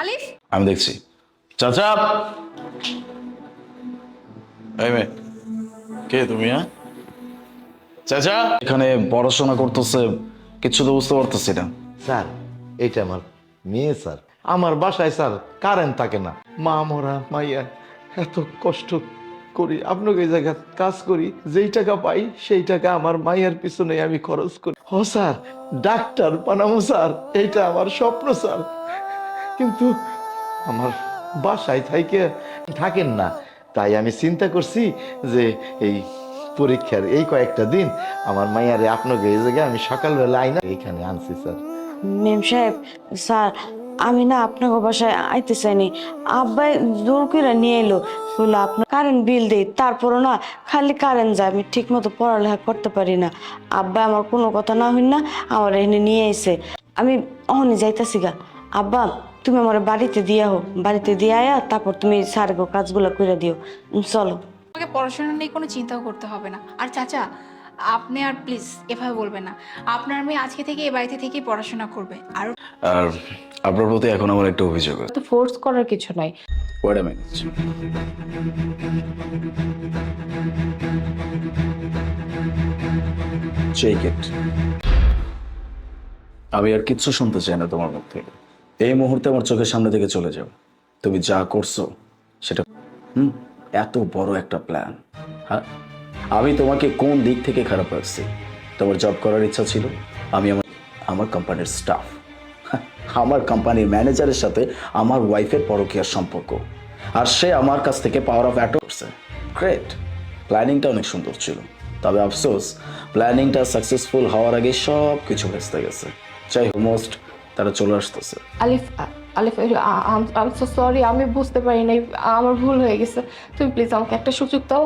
আলিফ? আমি দেখছি। চাচা! এই মেয়ে কে তুমি হ্যাঁ? চাচা! এখানে পড়াশোনা করতেছে কিছু তো বুঝতে পারতেছি না। স্যার এটা আমার মেয়ে স্যার। আমার বাসায় স্যার কারেন্ট থাকে না। মা মরা মাইয়া এত কষ্ট করি। আপনাকে এই জায়গায় কাজ করি যেই টাকা পাই সেই টাকা আমার মাইয়ার পিছনে আমি খরচ করি। ও স্যার ডাক্তার বানাবো স্যার। এইটা আমার স্বপ্ন স্যার। কিন্তু আমার বাসায় থাইকে থাকেন না। তাই আমি চিন্তা করছি যে এই পরীক্ষার এই কয়েকটা দিন আমার মাইয়ারে আপনাকে এই জায়গায় আমি সকালবেলা আইনা এইখানে আনছি, স্যার। মেম সাহেব, স্যার, আমি না আপনার বাসায় আইতে চাইনি। আব্বাই জোর করে নিয়ে এলো, বলল, আপনার কারেন্ট বিল দেই। তারপরও না খালি কারেন্ট যায়, আমি ঠিক মতো পড়ালেখা করতে পারি না। আব্বা আমার কোনো কথা না হইন না, আমার এখানে নিয়ে এসে আমি অহনি যাইতাছি গা। আব্বা তুমি আমার বাড়িতে দিয়া হো বাড়িতে দিয়ে আয়া তারপর তুমি সারগো কাজগুলো করে দিও। উম, চলো। তোমাকে পড়াশোনা নিয়ে কোনো চিন্তাও করতে হবে না। আর চাচা আপনি আর প্লিজ এভাবে বলবেন না। আপনার মেয়ে আজকে থেকে এই বাড়িতে থেকেই পড়াশোনা করবে। আর আর আপনার প্রতি এখন আমার একটা অভিযোগ আছে। তো ফোর্স করার কিছু নাই। Wait a minute check it আমি আর কিচ্ছু শুনতে চাই না তোমার মুখ থেকে। এই মুহূর্তে আমার চোখের সামনে থেকে চলে যাও। তুমি যা করছ, সেটা হুম, এত বড় একটা প্ল্যান হ্যাঁ আমি তোমাকে কোন দিক থেকে খারাপ রাখছি তোমার জব করার ইচ্ছা ছিল? আমি আমার আমার কোম্পানির স্টাফ আমার কোম্পানির ম্যানেজারের সাথে আমার ওয়াইফের পরকীয়ার সম্পর্ক। আর সে আমার কাছ থেকে পাওয়ার অফ অ্যাটো করছে গ্রেট প্ল্যানিংটা অনেক সুন্দর ছিল। তবে আফসোস প্ল্যানিংটা সাকসেসফুল হওয়ার আগে সব কিছু ভেস্তে গেছে। চাই মোস্ট তারা চলে আসতেছে। আলিফ আলিফ আই সো সরি আমি বুঝতে পারি নাই, আমার ভুল হয়ে গেছে। তুমি প্লিজ আমাকে একটা সুযোগ দাও।